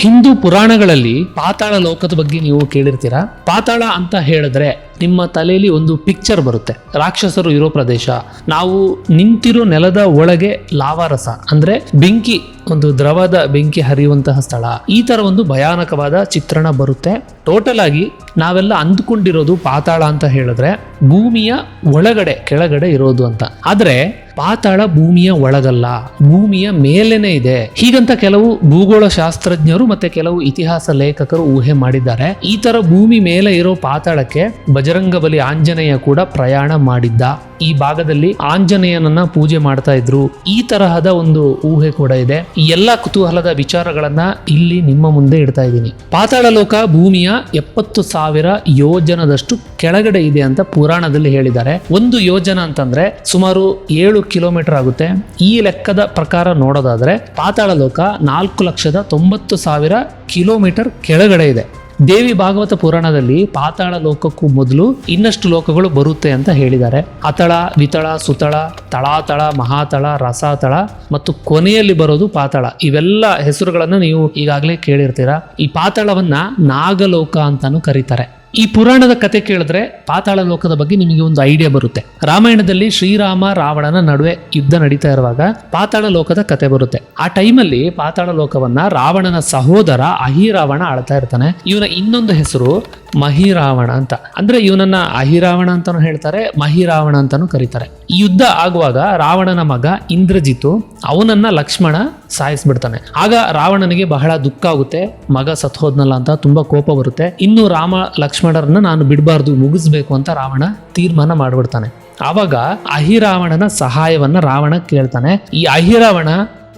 ಹಿಂದೂ ಪುರಾಣಗಳಲ್ಲಿ ಪಾತಾಳ ಲೋಕದ ಬಗ್ಗೆ ನೀವು ಕೇಳಿರ್ತೀರಾ? ಪಾತಾಳ ಅಂತ ಹೇಳಿದ್ರೆ ನಿಮ್ಮ ತಲೆಯಲ್ಲಿ ಒಂದು ಪಿಕ್ಚರ್ ಬರುತ್ತೆ. ರಾಕ್ಷಸರು ಇರೋ ಪ್ರದೇಶ. ನಾವು ನಿಂತಿರೋ ನೆಲದ ಒಳಗೆ ಲಾವಾರಸ, ಅಂದ್ರೆ ಬೆಂಕಿ, ಒಂದು ದ್ರವದ ಬೆಂಕಿ ಹರಿಯುವಂತಹ ಸ್ಥಳ. ಈ ತರ ಒಂದು ಭಯಾನಕವಾದ ಚಿತ್ರಣ ಬರುತ್ತೆ. ಟೋಟಲ್ ಆಗಿ ನಾವೆಲ್ಲ ಅಂದ್ಕೊಂಡಿರೋದು ಪಾತಾಳ ಅಂತ ಹೇಳಿದ್ರೆ ಭೂಮಿಯ ಒಳಗಡೆ, ಕೆಳಗಡೆ ಇರೋದು ಅಂತ. ಆದ್ರೆ ಪಾತಾಳ ಭೂಮಿಯ ಒಳಗಲ್ಲ, ಭೂಮಿಯ ಮೇಲೇನೆ ಇದೆ. ಹೀಗಂತ ಕೆಲವು ಭೂಗೋಳ ಶಾಸ್ತ್ರಜ್ಞರು ಮತ್ತೆ ಕೆಲವು ಇತಿಹಾಸ ಲೇಖಕರು ಊಹೆ ಮಾಡಿದ್ದಾರೆ. ಈ ತರ ಭೂಮಿ ಮೇಲೆ ಇರೋ ಪಾತಾಳಕ್ಕೆ ಬಜರಂಗ ಬಲಿ ಆಂಜನೇಯ ಕೂಡ ಪ್ರಯಾಣ ಮಾಡಿದ್ದ. ಈ ಭಾಗದಲ್ಲಿ ಆಂಜನೇಯನನ್ನ ಪೂಜೆ ಮಾಡ್ತಾ ಇದ್ರು. ಈ ತರಹದ ಒಂದು ಊಹೆ ಕೂಡ ಇದೆ. ಈ ಎಲ್ಲ ಕುತೂಹಲದ ವಿಚಾರಗಳನ್ನ ಇಲ್ಲಿ ನಿಮ್ಮ ಮುಂದೆ ಇಡ್ತಾ ಇದ್ದೀನಿ. ಪಾತಾಳ ಲೋಕ ಭೂಮಿಯ ಎಪ್ಪತ್ತು ಸಾವಿರ ಯೋಜನದಷ್ಟು ಕೆಳಗಡೆ ಇದೆ ಅಂತ ಪುರಾಣದಲ್ಲಿ ಹೇಳಿದ್ದಾರೆ. ಒಂದು ಯೋಜನ ಅಂತಂದ್ರೆ ಸುಮಾರು ಏಳು ಕಿಲೋಮೀಟರ್ ಆಗುತ್ತೆ. ಈ ಲೆಕ್ಕದ ಪ್ರಕಾರ ನೋಡೋದಾದ್ರೆ ಪಾತಾಳ ಲೋಕ ನಾಲ್ಕು ಲಕ್ಷದ ತೊಂಬತ್ತು ಸಾವಿರ ಕಿಲೋಮೀಟರ್ ಕೆಳಗಡೆ ಇದೆ. ದೇವಿ ಭಾಗವತ ಪುರಾಣದಲ್ಲಿ ಪಾತಾಳ ಲೋಕಕ್ಕೂ ಮೊದಲು ಇನ್ನಷ್ಟು ಲೋಕಗಳು ಬರುತ್ತೆ ಅಂತ ಹೇಳಿದ್ದಾರೆ. ಅತಳ ವಿತಳ ಸುತಳ ತಳಾತಳ, ಮಹಾತಳ, ರಸಾತಳ ಮತ್ತು ಕೊನೆಯಲ್ಲಿ ಬರೋದು ಪಾತಾಳ. ಇವೆಲ್ಲ ಹೆಸರುಗಳನ್ನು ನೀವು ಈಗಾಗಲೇ ಕೇಳಿರ್ತೀರಾ. ಈ ಪಾತಾಳವನ್ನ ನಾಗಲೋಕ ಅಂತಾನು ಕರೀತಾರೆ. ಈ ಪುರಾಣದ ಕತೆ ಕೇಳಿದ್ರೆ ಪಾತಾಳ ಲೋಕದ ಬಗ್ಗೆ ನಿಮಗೆ ಒಂದು ಐಡಿಯಾ ಬರುತ್ತೆ. ರಾಮಾಯಣದಲ್ಲಿ ಶ್ರೀರಾಮ ರಾವಣನ ನಡುವೆ ಯುದ್ಧ ನಡೀತಾ ಇರುವಾಗ ಪಾತಾಳ ಲೋಕದ ಕತೆ ಬರುತ್ತೆ. ಆ ಟೈಮಲ್ಲಿ ಪಾತಾಳ ಲೋಕವನ್ನ ರಾವಣನ ಸಹೋದರ ಅಹಿರಾವಣ ಆಳ್ತಾ ಇರ್ತಾನೆ. ಇವನ ಇನ್ನೊಂದು ಹೆಸರು ಮಹಿರಾವಣ ಅಂತ. ಅಂದ್ರೆ ಇವನನ್ನ ಅಹಿರಾವಣ ಅಂತಾನು ಹೇಳ್ತಾರೆ, ಮಹಿರಾವಣ ಅಂತಾನು ಕರೀತಾರೆ. ಯುದ್ಧ ಆಗುವಾಗ ರಾವಣನ ಮಗ ಇಂದ್ರಜಿತು ಅವನನ್ನ ಲಕ್ಷ್ಮಣ ಸಾಯಿಸ್ಬಿಡ್ತಾನೆ. ಆಗ ರಾವಣನಿಗೆ ಬಹಳ ದುಃಖ ಆಗುತ್ತೆ, ಮಗ ಸತ್ಹೋದ್ನಲ್ಲ ಅಂತ ತುಂಬಾ ಕೋಪ ಬರುತ್ತೆ. ಇನ್ನು ರಾಮ ಲಕ್ಷ್ಮಣರನ್ನ ನಾನು ಬಿಡಬಾರ್ದು, ಮುಗಿಸ್ಬೇಕು ಅಂತ ರಾವಣ ತೀರ್ಮಾನ ಮಾಡ್ಬಿಡ್ತಾನೆ. ಆವಾಗ ಅಹಿರಾವಣನ ಸಹಾಯವನ್ನ ರಾವಣ ಕೇಳ್ತಾನೆ. ಈ ಅಹಿರಾವಣ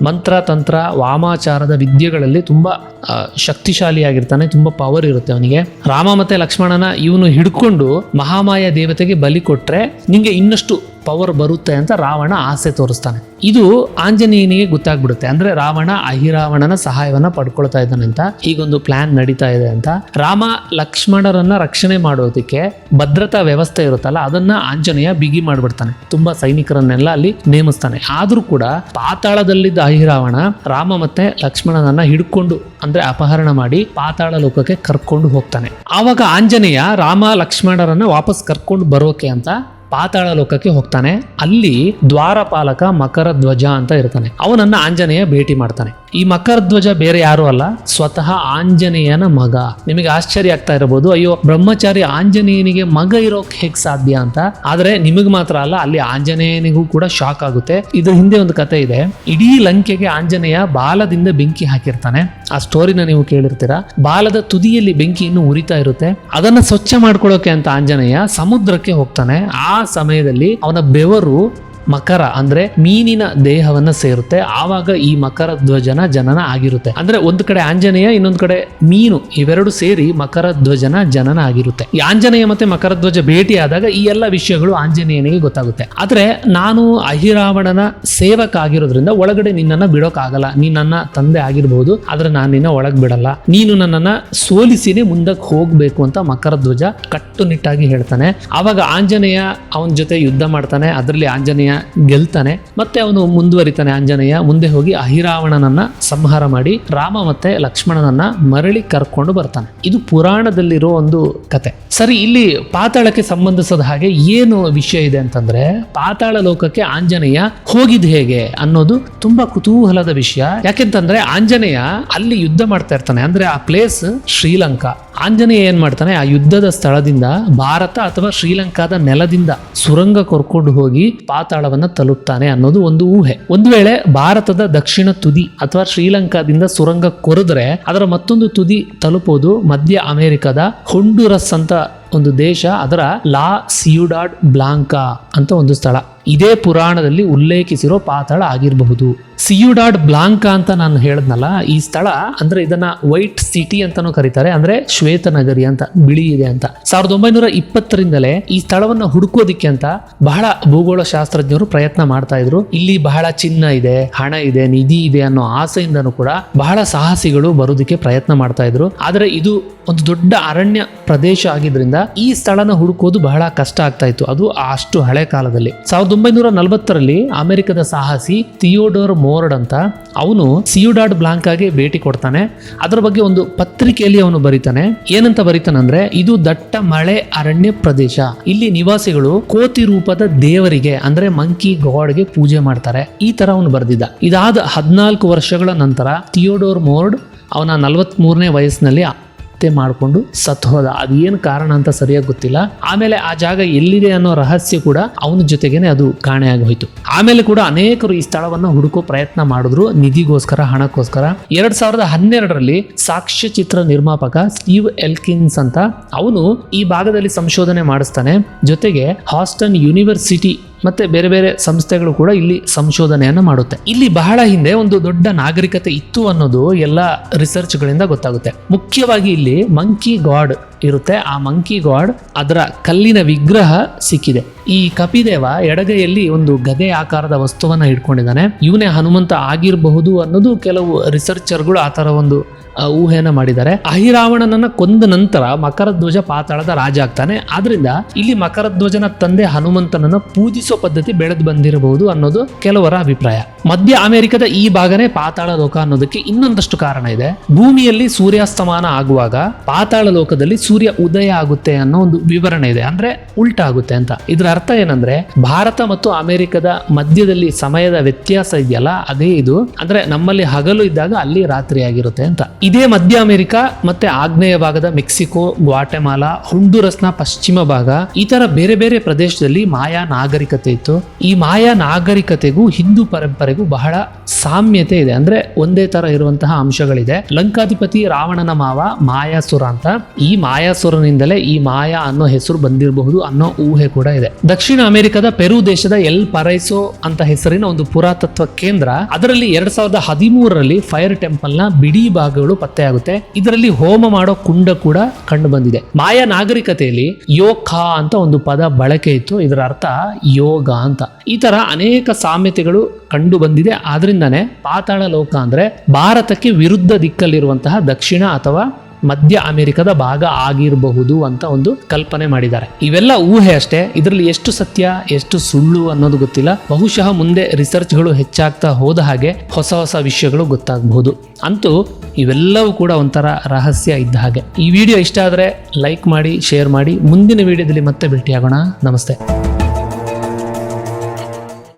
ಮಂತ್ರ, ತಂತ್ರ, ವಾಮಾಚಾರದ ವಿದ್ಯೆಗಳಲ್ಲಿ ತುಂಬ ಶಕ್ತಿಶಾಲಿಯಾಗಿರ್ತಾನೆ, ತುಂಬ ಪವರ್ ಇರುತ್ತೆ ಅವನಿಗೆ. ರಾಮ ಮತ್ತೆ ಲಕ್ಷ್ಮಣನ ಇವನು ಹಿಡ್ಕೊಂಡು ಮಹಾಮಾಯ ದೇವತೆಗೆ ಬಲಿ ಕೊಟ್ರೆ ನಿಮಗೆ ಇನ್ನಷ್ಟು ಪವರ್ ಬರುತ್ತೆ ಅಂತ ರಾವಣ ಆಸೆ ತೋರಿಸ್ತಾನೆ. ಇದು ಆಂಜನೇಯನಿಗೆ ಗೊತ್ತಾಗ್ಬಿಡುತ್ತೆ. ಅಂದ್ರೆ ರಾವಣ ಅಹಿರಾವಣನ ಸಹಾಯವನ್ನ ಪಡ್ಕೊಳ್ತಾ ಇದ್ದಾನೆ ಅಂತ ಈಗೊಂದು ಪ್ಲಾನ್ ನಡೀತಾ ಇದೆ ಅಂತ. ರಾಮ ಲಕ್ಷ್ಮಣರನ್ನ ರಕ್ಷಣೆ ಮಾಡೋದಕ್ಕೆ ಭದ್ರತಾ ವ್ಯವಸ್ಥೆ ಇರುತ್ತಲ್ಲ, ಅದನ್ನ ಆಂಜನೇಯ ಬಿಗಿ ಮಾಡ್ಬಿಡ್ತಾನೆ. ತುಂಬಾ ಸೈನಿಕರನ್ನೆಲ್ಲ ಅಲ್ಲಿ ನೇಮಿಸ್ತಾನೆ. ಆದ್ರೂ ಕೂಡ ಪಾತಾಳದಲ್ಲಿದ್ದ ಅಹಿರಾವಣ ರಾಮ ಮತ್ತೆ ಲಕ್ಷ್ಮಣನನ್ನ ಹಿಡ್ಕೊಂಡು, ಅಂದ್ರೆ ಅಪಹರಣ ಮಾಡಿ ಪಾತಾಳ ಲೋಕಕ್ಕೆ ಕರ್ಕೊಂಡು ಹೋಗ್ತಾನೆ. ಆವಾಗ ಆಂಜನೇಯ ರಾಮ ಲಕ್ಷ್ಮಣರನ್ನ ವಾಪಸ್ ಕರ್ಕೊಂಡು ಬರೋಕೆ ಅಂತ ಪಾತಾಳ ಲೋಕಕ್ಕೆ ಹೋಗ್ತಾನೆ. ಅಲ್ಲಿ ದ್ವಾರಪಾಲಕ ಮಕರ ಧ್ವಜ ಅಂತ ಇರ್ತಾನೆ. ಅವನನ್ನ ಆಂಜನೇಯ ಭೇಟಿ ಮಾಡ್ತಾನೆ. ಈ ಮಕರ ಧ್ವಜ ಬೇರೆ ಯಾರು ಅಲ್ಲ, ಸ್ವತಃ ಆಂಜನೇಯನ ಮಗ. ನಿಮಗೆ ಆಶ್ಚರ್ಯ ಆಗ್ತಾ ಇರಬಹುದು, ಅಯ್ಯೋ, ಬ್ರಹ್ಮಚಾರಿ ಆಂಜನೇಯನಿಗೆ ಮಗ ಇರೋಕ್ ಹೇಗ್ ಸಾಧ್ಯ ಅಂತ. ಆದ್ರೆ ನಿಮಗ್ ಮಾತ್ರ ಅಲ್ಲ, ಅಲ್ಲಿ ಆಂಜನೇಯನಿಗೂ ಕೂಡ ಶಾಕ್ ಆಗುತ್ತೆ. ಇದು ಹಿಂದೆ ಒಂದು ಕತೆ ಇದೆ. ಇಡೀ ಲಂಕೆಗೆ ಆಂಜನೇಯ ಬಾಲದಿಂದ ಬೆಂಕಿ ಹಾಕಿರ್ತಾನೆ. ಆ ಸ್ಟೋರಿನ ನೀವು ಕೇಳಿರ್ತೀರಾ? ಬಾಲದ ತುದಿಯಲ್ಲಿ ಬೆಂಕಿ ಇನ್ನು ಉರಿತಾ ಇರುತ್ತೆ. ಅದನ್ನ ಸ್ವಚ್ಛ ಮಾಡ್ಕೊಳ್ಳೋಕೆ ಅಂತ ಆಂಜನೇಯ ಸಮುದ್ರಕ್ಕೆ ಹೋಗ್ತಾನೆ. ಆ ಸಮಯದಲ್ಲಿ ಅವನ ಬೆವರು ಮಕರ ಅಂದ್ರೆ ಮೀನಿನ ದೇಹವನ್ನ ಸೇರುತ್ತೆ. ಆವಾಗ ಈ ಮಕರ ಧ್ವಜನ ಜನನ ಆಗಿರುತ್ತೆ. ಅಂದ್ರೆ ಒಂದು ಕಡೆ ಆಂಜನೇಯ, ಇನ್ನೊಂದು ಕಡೆ ಮೀನು, ಇವೆರಡು ಸೇರಿ ಮಕರ ಧ್ವಜನ ಜನನ ಆಗಿರುತ್ತೆ. ಈ ಆಂಜನೇಯ ಮತ್ತೆ ಮಕರ ಧ್ವಜ ಭೇಟಿ ಆದಾಗ ಈ ಎಲ್ಲ ವಿಷಯಗಳು ಆಂಜನೇಯನಿಗೆ ಗೊತ್ತಾಗುತ್ತೆ. ಆದ್ರೆ ನಾನು ಅಹಿರಾವಣನ ಸೇವಕ ಆಗಿರೋದ್ರಿಂದ ಒಳಗಡೆ ನಿನ್ನನ್ನ ಬಿಡೋಕ್ಕಾಗಲ್ಲ ನೀನ್ ನನ್ನ ತಂದೆ ಆಗಿರ್ಬಹುದು ಆದ್ರೆ ನಾನು ನಿನ್ನ ಒಳಗ್ ಬಿಡಲ್ಲ. ನೀನು ನನ್ನನ್ನ ಸೋಲಿಸಿನೇ ಮುಂದಕ್ಕೆ ಹೋಗ್ಬೇಕು ಅಂತ ಮಕರ ಧ್ವಜ ಕಟ್ಟುನಿಟ್ಟಾಗಿ ಹೇಳ್ತಾನೆ. ಆವಾಗ ಆಂಜನೇಯ ಅವನ ಜೊತೆ ಯುದ್ಧ ಮಾಡ್ತಾನೆ. ಅದರಲ್ಲಿ ಆಂಜನೇಯ ಗೆಲ್ತಾನೆ, ಮತ್ತೆ ಅವನು ಮುಂದುವರಿತಾನೆ ಆಂಜನೇಯ ಮುಂದೆ ಹೋಗಿ ಅಹಿರಾವಣನನ್ನ ಸಂಹಾರ ಮಾಡಿ, ರಾಮ ಮತ್ತೆ ಲಕ್ಷ್ಮಣನನ್ನ ಮರಳಿ ಕರ್ಕೊಂಡು ಬರ್ತಾನೆ. ಇದು ಪುರಾಣದಲ್ಲಿರೋ ಒಂದು ಕತೆ. ಸರಿ, ಇಲ್ಲಿ ಪಾತಾಳಕ್ಕೆ ಸಂಬಂಧಿಸದ ಹಾಗೆ ಏನು ವಿಷಯ ಇದೆ ಅಂತಂದ್ರೆ, ಪಾತಾಳ ಲೋಕಕ್ಕೆ ಆಂಜನೇಯ ಹೋಗಿದ್ ಹೇಗೆ ಅನ್ನೋದು ತುಂಬಾ ಕುತೂಹಲದ ವಿಷಯ. ಯಾಕೆಂತಂದ್ರೆ ಆಂಜನೇಯ ಅಲ್ಲಿ ಯುದ್ಧ ಮಾಡ್ತಾ ಇರ್ತಾನೆ. ಅಂದ್ರೆ ಆ ಪ್ಲೇಸ್ ಶ್ರೀಲಂಕಾ. ಆಂಜನೇಯ ಏನು ಮಾಡ್ತಾನೆ? ಆ ಯುದ್ಧದ ಸ್ಥಳದಿಂದ ಭಾರತ ಅಥವಾ ಶ್ರೀಲಂಕಾದ ನೆಲದಿಂದ ಸುರಂಗ ಕೊರ್ಕೊಂಡು ಹೋಗಿ ಪಾತಾಳವನ್ನ ತಲುಪ್ತಾನೆ ಅನ್ನೋದು ಒಂದು ಊಹೆ. ಒಂದು ವೇಳೆ ಭಾರತದ ದಕ್ಷಿಣ ತುದಿ ಅಥವಾ ಶ್ರೀಲಂಕಾದಿಂದ ಸುರಂಗ ಕೊರೆದ್ರೆ ಅದರ ಮತ್ತೊಂದು ತುದಿ ತಲುಪೋದು ಮಧ್ಯ ಅಮೆರಿಕದ ಹೊಂಡುರಸ್ ಅಂತ ಒಂದು ದೇಶ, ಅದರ ಲಾ ಸಿಯುಡಾಡ್ ಬ್ಲಾಂಕಾ ಅಂತ ಒಂದು ಸ್ಥಳ. ಇದೇ ಪುರಾಣದಲ್ಲಿ ಉಲ್ಲೇಖಿಸಿರೋ ಪಾತಾಳ ಆಗಿರಬಹುದು. ಸಿಯುಡಾಡ್ ಬ್ಲಾಂಕಾ ಅಂತ ನಾನು ಹೇಳದ್ನಲ್ಲ, ಈ ಸ್ಥಳ ಅಂದ್ರೆ ಇದನ್ನ ವೈಟ್ ಸಿಟಿ ಅಂತಾನೂ ಕರೀತಾರೆ, ಅಂದ್ರೆ ಶ್ವೇತ ನಗರಿ ಅಂತ, ಬಿಳಿ ಇದೆ ಅಂತ. ಸಾವಿರದ ಒಂಬೈನೂರ ಇಪ್ಪತ್ತರಿಂದಲೇ ಈ ಸ್ಥಳವನ್ನ ಹುಡುಕೋದಿಕ್ಕೆ ಅಂತ ಬಹಳ ಭೂಗೋಳ ಶಾಸ್ತ್ರಜ್ಞರು ಪ್ರಯತ್ನ ಮಾಡ್ತಾ ಇದ್ರು. ಇಲ್ಲಿ ಬಹಳ ಚಿನ್ನ ಇದೆ, ಹಣ ಇದೆ, ನಿಧಿ ಇದೆ ಅನ್ನೋ ಆಸೆಯಿಂದನೂ ಕೂಡ ಬಹಳ ಸಾಹಸಿಗಳು ಬರೋದಕ್ಕೆ ಪ್ರಯತ್ನ ಮಾಡ್ತಾ ಇದ್ರು. ಆದ್ರೆ ಇದು ಒಂದು ದೊಡ್ಡ ಅರಣ್ಯ ಪ್ರದೇಶ ಆಗಿದ್ರಿಂದ ಈ ಸ್ಥಳನ ಹುಡುಕೋದು ಬಹಳ ಕಷ್ಟ ಆಗ್ತಾ ಇತ್ತು. ಅದು ಅಷ್ಟು ಹಳೆ ಕಾಲದಲ್ಲಿ. ಸಾವಿರದ ಒಂಬೈನೂರ ನಲವತ್ತರಲ್ಲಿ ಅಮೆರಿಕದ ಸಾಹಸಿ ಥಿಯೋಡೋರ್ ಮೋರ್ಡ್ ಅಂತ, ಅವನು ಸಿಯುಡಾಡ್ ಬ್ಲಾಂಕಾಗೆ ಭೇಟಿ ಕೊಡ್ತಾನೆ. ಅದರ ಬಗ್ಗೆ ಒಂದು ಪತ್ರಿಕೆಯಲ್ಲಿ ಅವನು ಬರೀತಾನೆ. ಏನಂತ ಬರೀತಾನಂದ್ರೆ, ಇದು ದಟ್ಟ ಮಳೆ ಅರಣ್ಯ ಪ್ರದೇಶ. ಇಲ್ಲಿ ನಿವಾಸಿಗಳು ಕೋತಿ ರೂಪದ ದೇವರಿಗೆ, ಅಂದ್ರೆ ಮಂಕಿ ಗಾಡ್ಗೆ ಪೂಜೆ ಮಾಡ್ತಾರೆ. ಈ ತರ ಅವನು ಬರೆದಿದ್ದ. ಇದಾದ ಹದಿನಾಲ್ಕು ವರ್ಷಗಳ ನಂತರ ಥಿಯೋಡೋರ್ ಮೋರ್ಡ್ ಅವನ ನಲವತ್ತ್ ಮೂರನೇ ವಯಸ್ಸಿನಲ್ಲಿ ಹತ್ಯೆ ಮಾಡಿಕೊಂಡು ಸತ್ ಹೋದ. ಅದೇನು ಕಾರಣ ಅಂತ ಸರಿಯಾಗಿ ಗೊತ್ತಿಲ್ಲ. ಆಮೇಲೆ ಆ ಜಾಗ ಎಲ್ಲಿದೆ ಅನ್ನೋ ರಹಸ್ಯ ಕೂಡ ಅವನ ಜೊತೆಗೇನೆ ಅದು ಕಾಣೆಯಾಗಿ ಹೋಯಿತು. ಆಮೇಲೆ ಕೂಡ ಅನೇಕರು ಈ ಸ್ಥಳವನ್ನ ಹುಡುಕೋ ಪ್ರಯತ್ನ ಮಾಡಿದ್ರು. ನಿಧಿಗೋಸ್ಕರ, ಹಣಕ್ಕೋಸ್ಕರ. ಎರಡ್ ಸಾವಿರದ ಹನ್ನೆರಡರಲ್ಲಿ ಸಾಕ್ಷ್ಯಚಿತ್ರ ನಿರ್ಮಾಪಕ ಸ್ಟೀವ್ ಎಲ್ಕಿನ್ಸ್ ಅಂತ ಅವನು ಈ ಭಾಗದಲ್ಲಿ ಸಂಶೋಧನೆ ಮಾಡಿಸ್ತಾನೆ. ಜೊತೆಗೆ ಹಾಸ್ಟನ್ ಯೂನಿವರ್ಸಿಟಿ ಮತ್ತೆ ಬೇರೆ ಬೇರೆ ಸಂಸ್ಥೆಗಳು ಕೂಡ ಇಲ್ಲಿ ಸಂಶೋಧನೆಯನ್ನು ಮಾಡುತ್ತೆ. ಇಲ್ಲಿ ಬಹಳ ಹಿಂದೆ ಒಂದು ದೊಡ್ಡ ನಾಗರಿಕತೆ ಇತ್ತು ಅನ್ನೋದು ಎಲ್ಲ ರಿಸರ್ಚ್ಗಳಿಂದ ಗೊತ್ತಾಗುತ್ತೆ. ಮುಖ್ಯವಾಗಿ ಇಲ್ಲಿ ಮಂಕಿ ಗಾಡ್ ಇರುತ್ತೆ. ಆ ಮಂಕಿ ಗಾಡ್ ಅದರ ಕಲ್ಲಿನ ವಿಗ್ರಹ ಸಿಕ್ಕಿದೆ. ಈ ಕಪಿದೇವ ಎಡಗೈಯಲ್ಲಿ ಒಂದು ಗದೆ ಆಕಾರದ ವಸ್ತುವನ್ನ ಇಟ್ಕೊಂಡಿದ್ದಾನೆ. ಇವನೇ ಹನುಮಂತ ಆಗಿರಬಹುದು ಅನ್ನೋದು ಕೆಲವು ರಿಸರ್ಚರ್ಗಳು ಆ ತರ ಒಂದು ಊಹೆಯನ್ನ ಮಾಡಿದ್ದಾರೆ. ಅಹಿರಾವಣನನ್ನ ಕೊಂದ ನಂತರ ಮಕರಧ್ವಜ ಪಾತಾಳದ ರಾಜ ಆಗ್ತಾನೆ. ಆದ್ರಿಂದ ಇಲ್ಲಿ ಮಕರಧ್ವಜನ ತಂದೆ ಹನುಮಂತನನ್ನ ಪೂಜಿಸೋ ಪದ್ಧತಿ ಬೆಳೆದು ಬಂದಿರಬಹುದು ಅನ್ನೋದು ಕೆಲವರ ಅಭಿಪ್ರಾಯ. ಮಧ್ಯ ಅಮೆರಿಕದ ಈ ಭಾಗನೇ ಪಾತಾಳ ಲೋಕ ಅನ್ನೋದಕ್ಕೆ ಇನ್ನೊಂದಷ್ಟು ಕಾರಣ ಇದೆ. ಭೂಮಿಯಲ್ಲಿ ಸೂರ್ಯಾಸ್ತಮಾನ ಆಗುವಾಗ ಪಾತಾಳ ಲೋಕದಲ್ಲಿ ಸೂರ್ಯ ಉದಯ ಆಗುತ್ತೆ ಅನ್ನೋ ಒಂದು ವಿವರಣೆ ಇದೆ. ಅಂದ್ರೆ ಉಲ್ಟಾ ಆಗುತ್ತೆ ಅಂತ. ಇದರ ಅರ್ಥ ಏನಂದ್ರೆ ಭಾರತ ಮತ್ತು ಅಮೆರಿಕದ ಮಧ್ಯದಲ್ಲಿ ಸಮಯದ ವ್ಯತ್ಯಾಸ ಇದೆಯಲ್ಲ, ಅದೇ ಇದು. ಅಂದ್ರೆ ನಮ್ಮಲ್ಲಿ ಹಗಲು ಇದ್ದಾಗ ಅಲ್ಲಿ ರಾತ್ರಿ ಆಗಿರುತ್ತೆ ಅಂತ. ಇದೇ ಮಧ್ಯ ಅಮೆರಿಕ ಮತ್ತೆ ಆಗ್ನೇಯ ಭಾಗದ ಮೆಕ್ಸಿಕೋ, ಗ್ವಾಟೆಮಾಲಾ, ಹುಂಡುರಸ್ನ ಪಶ್ಚಿಮ ಭಾಗ, ಈ ತರ ಬೇರೆ ಬೇರೆ ಪ್ರದೇಶದಲ್ಲಿ ಮಾಯಾ ನಾಗರಿಕತೆ ಇತ್ತು. ಈ ಮಾಯಾ ನಾಗರಿಕತೆಗೂ, ಹಿಂದೂ ಪರಂಪರೆಗೂ ಬಹಳ ಸಾಮ್ಯತೆ ಇದೆ. ಅಂದ್ರೆ ಒಂದೇ ತರ ಇರುವಂತಹ ಅಂಶಗಳಿದೆ. ಲಂಕಾಧಿಪತಿ ರಾವಣನ ಮಾವ ಮಾಯಾಸುರ ಅಂತ. ಈ ಮಾಯಾಸುರನಿಂದಲೇ ಈ ಮಾಯಾ ಅನ್ನೋ ಹೆಸರು ಬಂದಿರಬಹುದು ಅನ್ನೋ ಊಹೆ ಕೂಡ ಇದೆ. ದಕ್ಷಿಣ ಅಮೆರಿಕದ ಪೆರು ದೇಶದ ಎಲ್ ಪರೈಸೋ ಅಂತ ಹೆಸರಿನ ಒಂದು ಪುರಾತತ್ವ ಕೇಂದ್ರ, ಅದರಲ್ಲಿ ಎರಡ್ ಸಾವಿರದ ಹದಿಮೂರರಲ್ಲಿ ಫೈರ್ ಟೆಂಪಲ್ನ ಬಿಡಿ ಭಾಗಗಳು ಪತ್ತೆಯಾಗುತ್ತೆ. ಇದರಲ್ಲಿ ಹೋಮ ಮಾಡೋ ಕುಂಡ ಕೂಡ ಕಂಡು ಬಂದಿದೆ. ಮಾಯಾ ನಾಗರಿಕತೆಯಲ್ಲಿ ಯೋಖ ಅಂತ ಒಂದು ಪದ ಬಳಕೆ ಇತ್ತು. ಇದರ ಅರ್ಥ ಯೋಗ ಅಂತ. ಈ ತರ ಅನೇಕ ಸಾಮ್ಯತೆಗಳು ಕಂಡು ಬಂದಿದೆ. ಆದ್ರಿಂದಾನೆ ಪಾತಾಳ ಲೋಕ ಅಂದ್ರೆ ಭಾರತಕ್ಕೆ ವಿರುದ್ಧ ದಿಕ್ಕಲ್ಲಿರುವಂತಹ ದಕ್ಷಿಣ ಅಥವಾ ಮಧ್ಯ ಅಮೆರಿಕದ ಭಾಗ ಆಗಿರಬಹುದು ಅಂತ ಒಂದು ಕಲ್ಪನೆ ಮಾಡಿದ್ದಾರೆ. ಇವೆಲ್ಲ ಊಹೆ ಅಷ್ಟೇ. ಇದರಲ್ಲಿ ಎಷ್ಟು ಸತ್ಯ, ಎಷ್ಟು ಸುಳ್ಳು ಅನ್ನೋದು ಗೊತ್ತಿಲ್ಲ. ಬಹುಶಃ ಮುಂದೆ ರಿಸರ್ಚ್ಗಳು ಹೆಚ್ಚಾಗ್ತಾ ಹೋದ ಹಾಗೆ ಹೊಸ ಹೊಸ ವಿಷಯಗಳು ಗೊತ್ತಾಗಬಹುದು. ಅಂತೂ ಇವೆಲ್ಲವೂ ಕೂಡ ಒಂಥರ ರಹಸ್ಯ ಇದ್ದ ಹಾಗೆ. ಈ ವಿಡಿಯೋ ಇಷ್ಟ ಆದರೆ ಲೈಕ್ ಮಾಡಿ, ಶೇರ್ ಮಾಡಿ. ಮುಂದಿನ ವಿಡಿಯೋದಲ್ಲಿ ಮತ್ತೆ ಭೇಟಿಯಾಗೋಣ. ನಮಸ್ತೆ.